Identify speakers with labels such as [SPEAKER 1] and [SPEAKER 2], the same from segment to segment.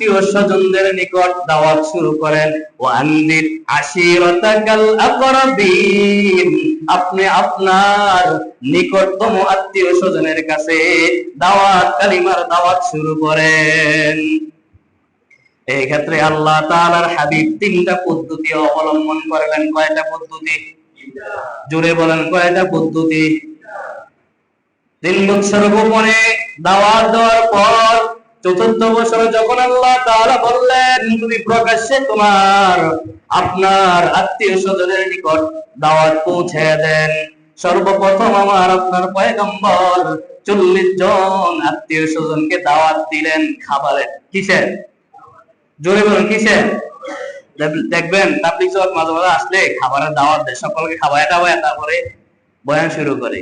[SPEAKER 1] আত্মীয় স্বজনদের নিকট দাওয়াত শুরু করেন। ও আন্দির আশিরতাকাল আকরাবিন। আপনি আপনার নিকটতম আত্মীয় স্বজনের কাছে দাওয়াত, কালিমার দাওয়াত শুরু করেন। এই ক্ষেত্রে আল্লাহ তাআলার হাবিব তিনটা পদ্ধতি অবলম্বন করলেন। কয়টা পদ্ধতি? জোরে বলেন, কয়টা পদ্ধতি? তিন বছর গোপনে দাওয়াত দেওয়ার পর চতুর্থ বছরে যখন আল্লাহ তাআলা বললেন, তুমি প্রকাশ্যে তোমার আপনার আত্মীয় স্বজনের নিকট দাওয়াত পৌঁছে দেন। সর্বপ্রথম আমার আপনার পয়গম্বর চল্লিশ জন আত্মীয় স্বজনকে দাওয়াত দিলেন খাবারের কিসের? জোরে বলুন, কিসের? দেখবেন তাবলিগ জমাত মাঝে মাঝে আসলে খাবারের দাওয়াত দেয়। সকলকে খাওয়ায় টাওয়ায় তারপরে বয়ান শুরু করে।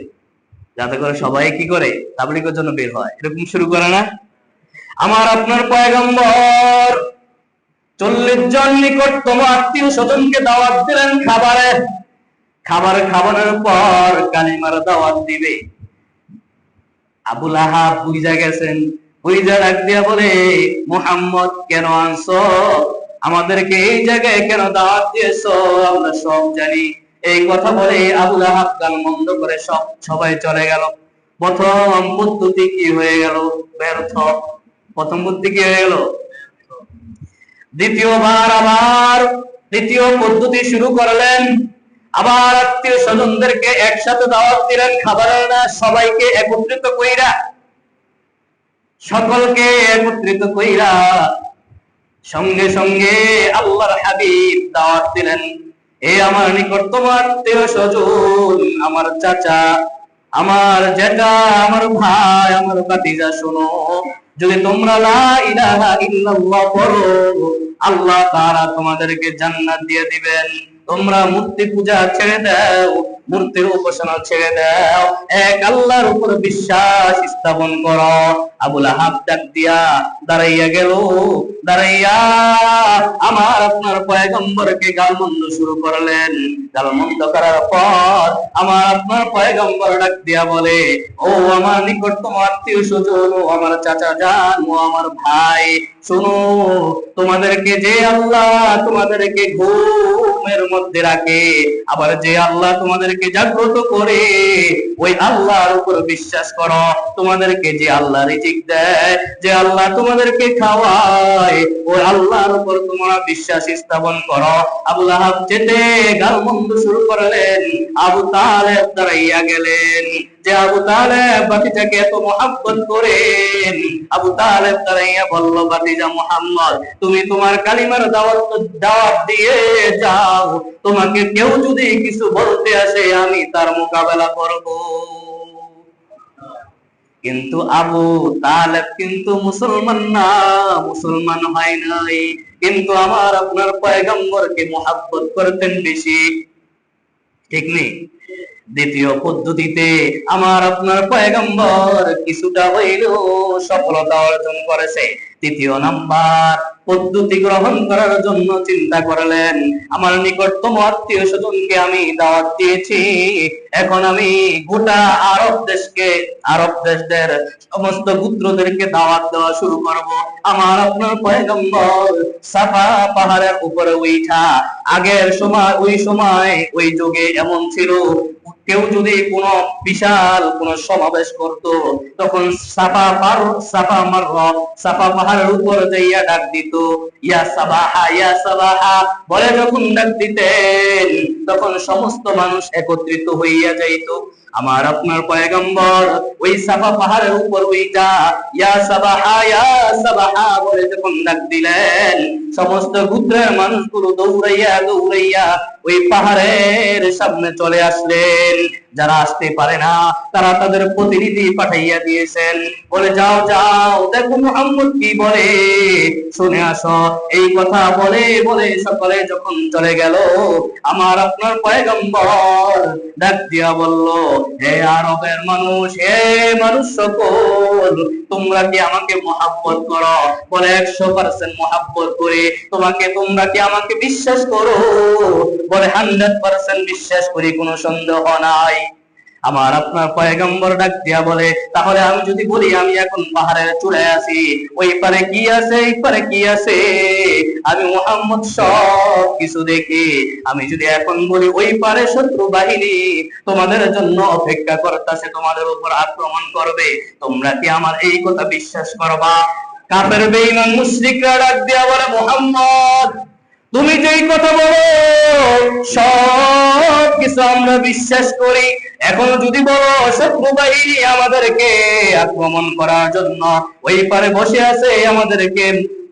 [SPEAKER 1] যাতে করে সবাই কি করে? তাবলিগের জন্য বের হয়। এরকম শুরু করে না? আমার আপনার পয়গম্বর। চল্লিশ জন নিকটতম আত্মীয় স্বজনকে দাওয়াত দিলেন খাবারে। খাবার খাবারের পর কালিমার দাওয়াত দিবে। আবুল আহাব বুঝা গেছেন দিয়া বলে, মোহাম্মদ, কেন আমাদেরকে এই জায়গায় কেন দাওয়াত আমরা সব জানি। এই কথা বলে আবুল আহাব গান বন্ধ করে সব সবাই চলে গেল। প্রথম পদ্ধতি কি হয়ে গেল? ব্যর্থ প্রথম বুদ্ধি কি হয়ে গেল? দ্বিতীয়বার আবার দ্বিতীয় পদ্ধতি শুরু করলেন। আবার আত্মীয় স্বজনদেরকে একসাথে দাওয়াত দিলেন খাবারের না, সবাইকে একত্রিত কইরা। সকলকে একত্রিত কইরা সঙ্গে সঙ্গে আল্লাহর হাবিব দাওয়াত দিলেন। এ আমার নিকটতম আত্মীয় স্বজন, আমার চাচা, আমার জেঠা, আমার ভাই, আমার ভাতিজা, শোনো। যদি তোমরা লা ইলাহা ইল্লাল্লাহ পড়ো, আল্লাহ তাআলা তোমাদেরকে জান্নাত দিয়ে দিবেন। তোমরা মূর্তি পূজা ছেড়ে দাও, মূর্তির উপাসনা ছেড়ে দাও। এক আল্লাহর উপর বিশ্বাস স্থাপন করো। আবুল আহাব ডাক দিয়া দাঁড়াইয়া গেল, দাঁড়াইয়া আমার আপনার পয়গম্বরকে গালমন্দ শুরু করলেন। গালমন্দ করার পর আমার আপনার পয়গম্বর ডাক দিয়া বলে, ও আমার নিকটতম আত্মীয় স্বজন, ও আমার চাচা যান ও আমার ভাই, শোনো, তোমাদেরকে যে আল্লাহ তোমাদেরকে ঘুমের মধ্যে রাখে, আবার যে আল্লাহ তোমাদেরকে জাগ্রত করে, ওই আল্লাহর উপর বিশ্বাস করো। তোমাদেরকে যে আল্লাহ রিজিক দেয়, যে আল্লাহ তোমাদেরকে খাওয়ায়, ওই আল্লাহর উপর তোমরা বিশ্বাস স্থাপন করো। আবুল আহাব যেতে গালমন্দ শুরু করলেন। আবু তালেব দাঁড়াইয়া গেলেন। যে আবু তালেব বাতিজাকে এত মহাব্বত করেন, আবু তালেব দাঁড়াইয়া বলল বাতিজা মোহাম্মদ, তুমি তোমার কালিমার দাওয়াত দাওয়াত দিয়ে যাও। তোমাকে কেউ যদি কিছু বলতে আসে, আমি তার মোকাবেলা করব। কিন্তু আবু তালেব কিন্তু মুসলমান না, মুসলমান হয় নাই। কিন্তু আমার আপনার পয়গম্বরকে মোহাব্বত করতেন বেশি। ঠিক নেই? দ্বিতীয় পদ্ধতিতে আমার আপনার পয়গম্বর কিছুটা হইলেও সফলতা অর্জন করেছে। তৃতীয় নাম্বার পদ্ধতি গ্রহণ করার জন্য চিন্তা করলেন। আমার নিকটতম আত্মীয় স্বজনকে আমি দাওয়াত দিয়েছি। এখন আমি গোটা আরব দেশকে, আরব দেশদের সমস্ত পুত্রদেরকে দাওয়াত দেওয়া শুরু করব। আমার আপনার পয়গম্বর সাফা পাহাড়ের উপরে উঠা আগের সময়, ওই সময়, ওই যুগে এমন ছিল। কেউ যদি কোন বিশাল কোন সমাবেশ করত, তখন সাফা পার, সাফা মার সাফা পাহাড়ের উপর যাইয়া ডাক দিত। ইয়া ইয়া বলে যখন ডাক দিতেন তখন সমস্ত মানুষ একত্রিত হইয়া যাইত। আমার আপনার পয়গম্বর, ওই সাফা পাহাড়ের উপর ওইটা ইয়া সাবাহা ইয়া সাবাহা বলে যখন ডাক দিলেন, সমস্ত গুত্রের মানুষগুলো দৌড়াইয়া দৌড়াইয়া ওই পাহাড়ের সামনে চলে আসলেন। যারা আসতে পারে না, তারা তাদের প্রতিনিধি পাঠাইয়া দিয়েছেন। বলে, যাও যাও, দেখো মোহাম্মদ কি বলে। শুনে আসো, এই কথা বলে বলে সকলে যখন চলে গেল, আমার আপনার পয়গম্বর ডাক দিয়া বলল হে আরবের মানুষ, হে মানুষ সকল তোমরা কি আমাকে মহাব্বত করো? বলে একশো পার্সেন্ট মহাব্বত করে। তোমাকে, তোমরা কি আমাকে বিশ্বাস করো? বলে হান্ড্রেড পার্সেন্ট বিশ্বাস করি, কোনো সন্দেহ নাই। আমার আপনার পয়গম্বর ডাক দিয়া বলে, তাহলে আমি যদি বলি, আমি এখন পাহাড়ের চূড়ে আছি। ওই পারে কি আছে, এই পারে কি আছে? আমি মোহাম্মদ সব কিছু দেখি। আমি যদি এখন বলি ওই পারে শত্রু বাহিনী, তোমাদের জন্য অপেক্ষা করতেছে, তোমাদের উপর আক্রমণ করবে। তোমরা কি আমার এই কথা বিশ্বাস করবা? কাপের বেঈমান, মুশরিকরা ডাক দিয়া বলে, মোহাম্মদ, তুমি যেই কথা বলো, সব কিছু আমরা বিশ্বাস করি। এখন যদি বলো, শত্রু বাহিনী আমাদেরকে আক্রমণ করার জন্য, ওই পারে বসে আছে আমাদেরকে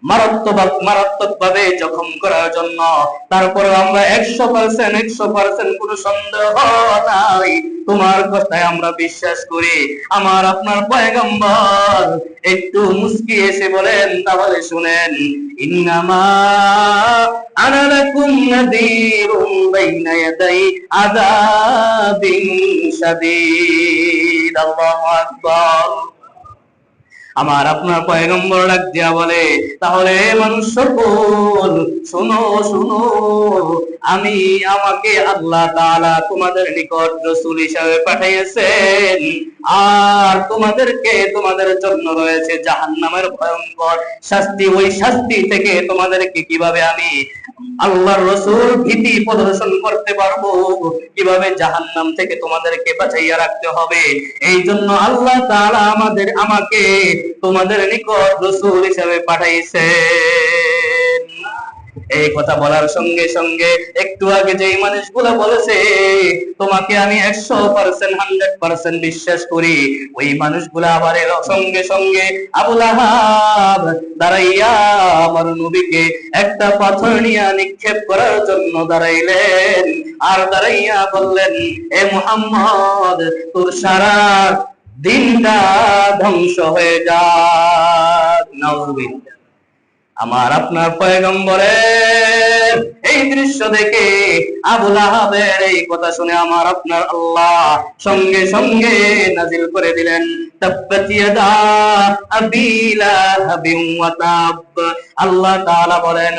[SPEAKER 1] মারাত্মক জখম করার জন্য। তারপরে আমরা একশো পার্সেন্ট একশো পার্সেন্ট কোন সন্দেহ নাই। তোমার কথায় আমরা বিশ্বাস করি। আমার আপনার পয়গম্বর একটু মুস্কি এসে বলেন তাহলে শুনেন, ইন্নামা আনা লাকুম নাযীরুম বাইনা আমার আপনার পয়গম্বর ডাক দিয়া বলে, তাহলে মানুষ সকল শুনো শুনো, আমি আমাকে আল্লাহ তাআলা তোমাদের নিকট রাসূল হিসাবে পাঠিয়েছেন আর তোমাদেরকে তোমাদের জন্য রয়েছে জাহান্নামের ভয়ঙ্কর শাস্তি। ওই শাস্তি থেকে তোমাদেরকে কীভাবে আমি আল্লাহর রসুল ভীতি প্রদর্শন করতে পারব। কীভাবে জাহান নাম থেকে তোমাদেরকে বাঁচাইয়া রাখতে হবে? এই জন্য আল্লাহ তারা আমাদের, আমাকে তোমাদের নিকট রসুল হিসাবে পাঠাইছেন এই কথা বলার সঙ্গে সঙ্গে একটু আগে যেই মানুষগুলো বলেছে, তোমাকে আমি একশো পার্সেন্ট হান্ড্রেড পার্সেন্ট বিশ্বাস করি। ওই মানুষগুলো আবার এলো সঙ্গে সঙ্গে আবুল আহাব দাঁড়াইয়া আমার নবীকে একটা পাথর নিয়ে নিক্ষেপ করার জন্য দাঁড়াইলেন আর দাঁড়াইয়া বললেন, এ মুহাম্মদ, তোর সারা দিনটা ধ্বংস হয়ে যা নাউজুবিল্লাহ। আমার আপনার পয়গম্বরের এই দৃশ্য দেখে আবুল আহাবের এই কথা শুনে আমার আপনার আল্লাহ সঙ্গে সঙ্গে নাজিল করে দিলেন আল্লাহ তাআলা বলেন